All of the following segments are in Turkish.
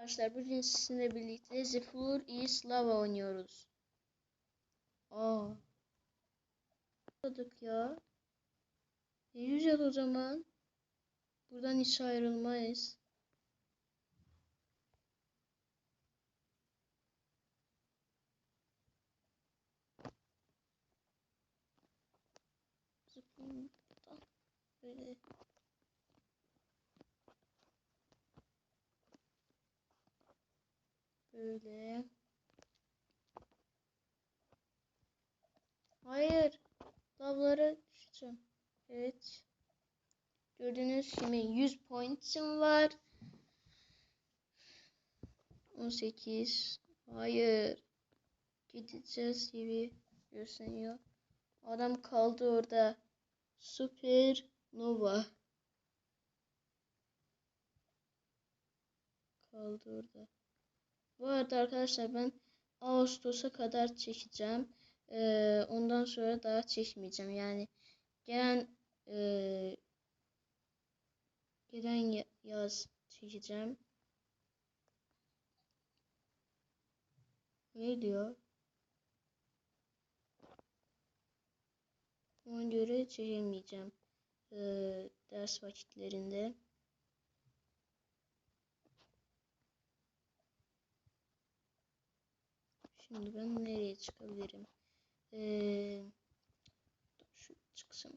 Arkadaşlar bugün sizinle birlikte The Floor is Lava oynuyoruz. Aa. Başladık ya. Ne güzel o zaman. Buradan hiç ayrılmayız. Zıplayayım buradan. Böyle. Böyle. Hayır. Lavlara düşeceğim. Evet. Gördüğünüz gibi 100 point'im var. 18. Hayır. Gideceğiz gibi gösteriyor. Adam kaldı orada. Süper Nova. Kaldı orada. Bu arada arkadaşlar ben Ağustos'a kadar çekeceğim. Ee, ondan sonra daha çekmeyeceğim. Yani gelen e, gelen ya- yaz çekeceğim. Ne diyor? Ona göre çekemeyeceğim. Ee, ders vakitlerinde. Şimdi ben nereye çıkabilirim? Ee, şu çıksam.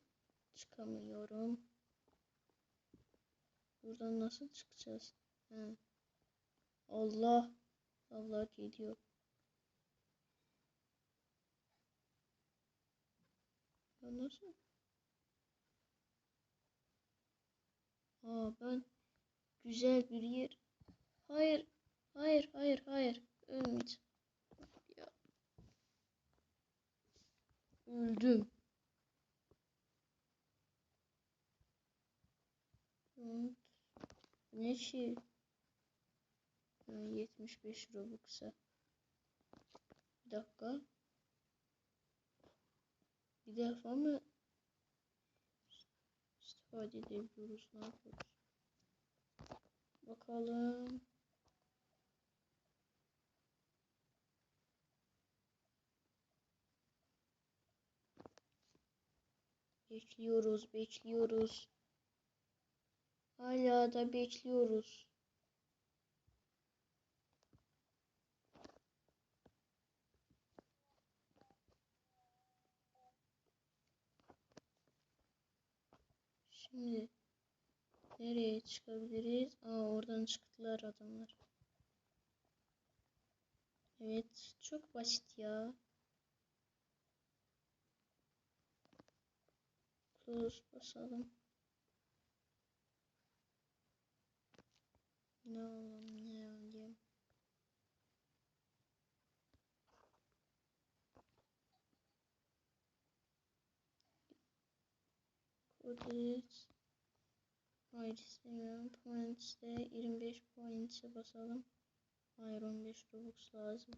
Çıkamıyorum. Buradan nasıl çıkacağız? Ha. Allah. Allah geliyor. Ya nasıl? Aa ben güzel bir yer. Hayır. Hayır, hayır, hayır. Ölmeyeceğim. Öldüm. Hı, Ne şey? Ha, 75 Robux'a. Bir dakika. Bir defa mı istifade edebiliyoruz? Ne yapıyoruz? Bakalım. Bekliyoruz, bekliyoruz. Hala da bekliyoruz. Şimdi nereye çıkabiliriz? Aa oradan çıktılar adamlar. Evet, çok basit ya. Close basalım. Ne alalım, ne alayım? Codex. Hayır istemiyorum. Points'te 25 points'e basalım. Hayır 15 Robux lazım.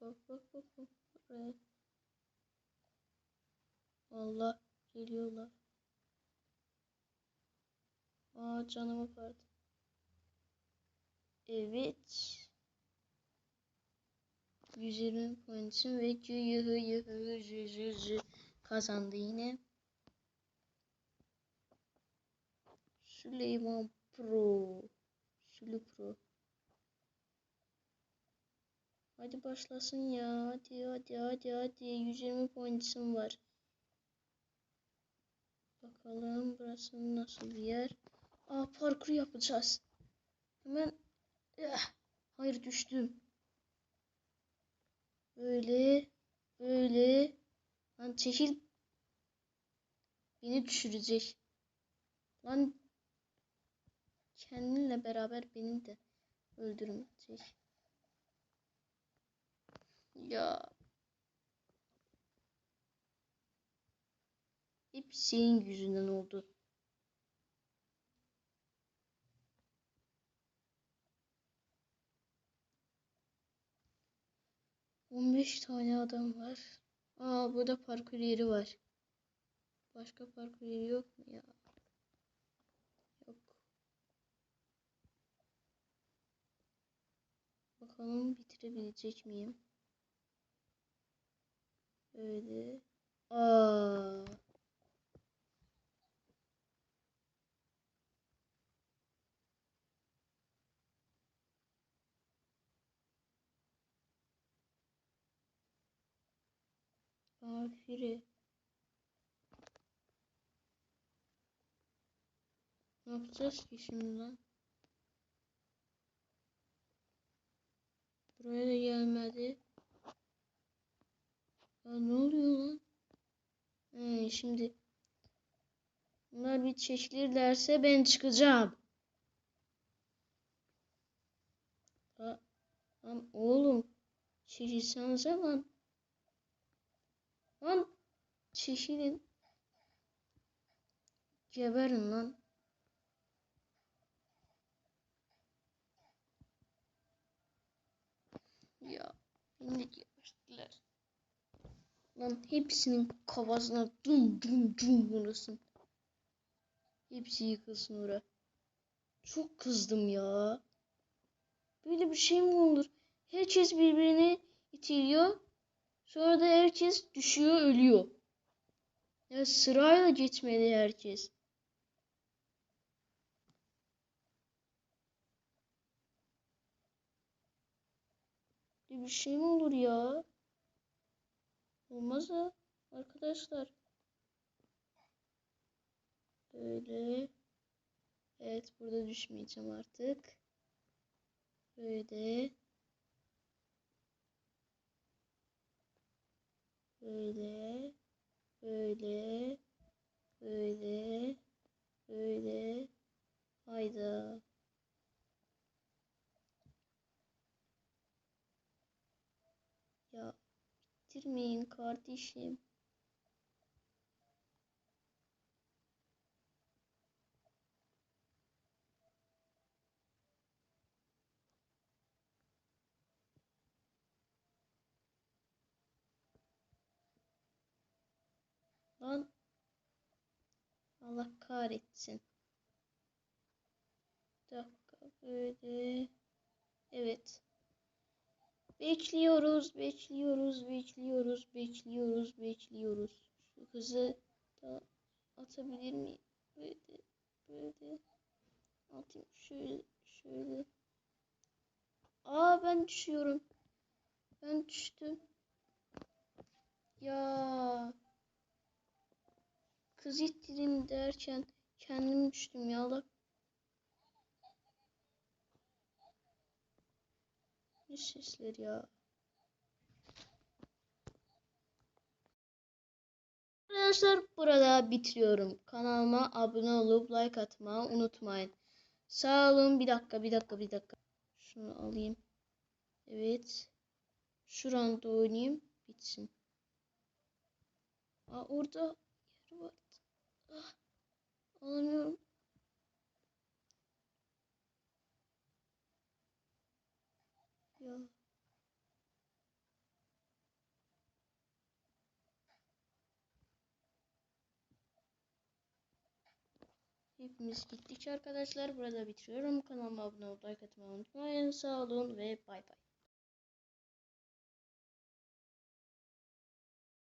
Bak. Allah geliyorlar. Aa canımı pardı. Evet. 120 pointim ve yuhu yuhu yuhu yuhu kazandı yine. Süleyman Pro. Sülü Pro. Hadi başlasın ya. Hadi hadi hadi hadi. 120 pointim var. Bakalım burası nasıl bir yer. Aa parkur yapacağız. Hemen. Eh, hayır düştüm. Böyle. Böyle. Lan çekil. Beni düşürecek. Lan kendinle beraber beni de öldürmeyecek. Ya. Hep senin yüzünden oldu. On beş tane adam var. Aa burada parkur yeri var. Başka parkur yeri yok mu ya? Yok. Bakalım bitirebilecek miyim? Böyle. Aa. Afiri. Ne yapacağız ki şimdi lan? Buraya da gelmedi. Ya ne oluyor lan? He, şimdi bunlar bir çekilirlerse ben çıkacağım. Ha, lan oğlum çekilsenize lan. Lan çekilin. Geberin lan. Ya geberttiler. Lan hepsinin kafasına dum dum dum vurasın. Hepsi yıkılsın ora. Çok kızdım ya. Böyle bir şey mi olur? Herkes birbirini itiliyor. Sonra da herkes düşüyor, ölüyor. Ya sırayla geçmeli herkes. Bir şey mi olur ya? Olmaz ha arkadaşlar. Böyle. Evet burada düşmeyeceğim artık. Böyle. Böyle. Böyle. Böyle. Böyle. Hayda. Ya bitirmeyin kardeşim. Lan. Allah kahretsin. Bir dakika böyle. Evet. Bekliyoruz, bekliyoruz, bekliyoruz, bekliyoruz, bekliyoruz. Şu hızı da atabilir miyim? Böyle, böyle. Atayım şöyle, şöyle. Aa ben düşüyorum. Ben düştüm. Ya. Kız ittireyim derken kendim düştüm ya Allah. Ne sesler ya. Arkadaşlar burada bitiriyorum. Kanalıma abone olup like atmayı unutmayın. Sağ olun. Bir dakika, bir dakika, bir dakika. Şunu alayım. Evet. Şuranda oynayayım. Bitsin. Aa orada yer var. Ah, alamıyorum. Ya. Hepimiz gittik arkadaşlar. Burada bitiriyorum. Kanalıma abone olmayı, like atmayı unutmayın. Sağ olun ve bay bay.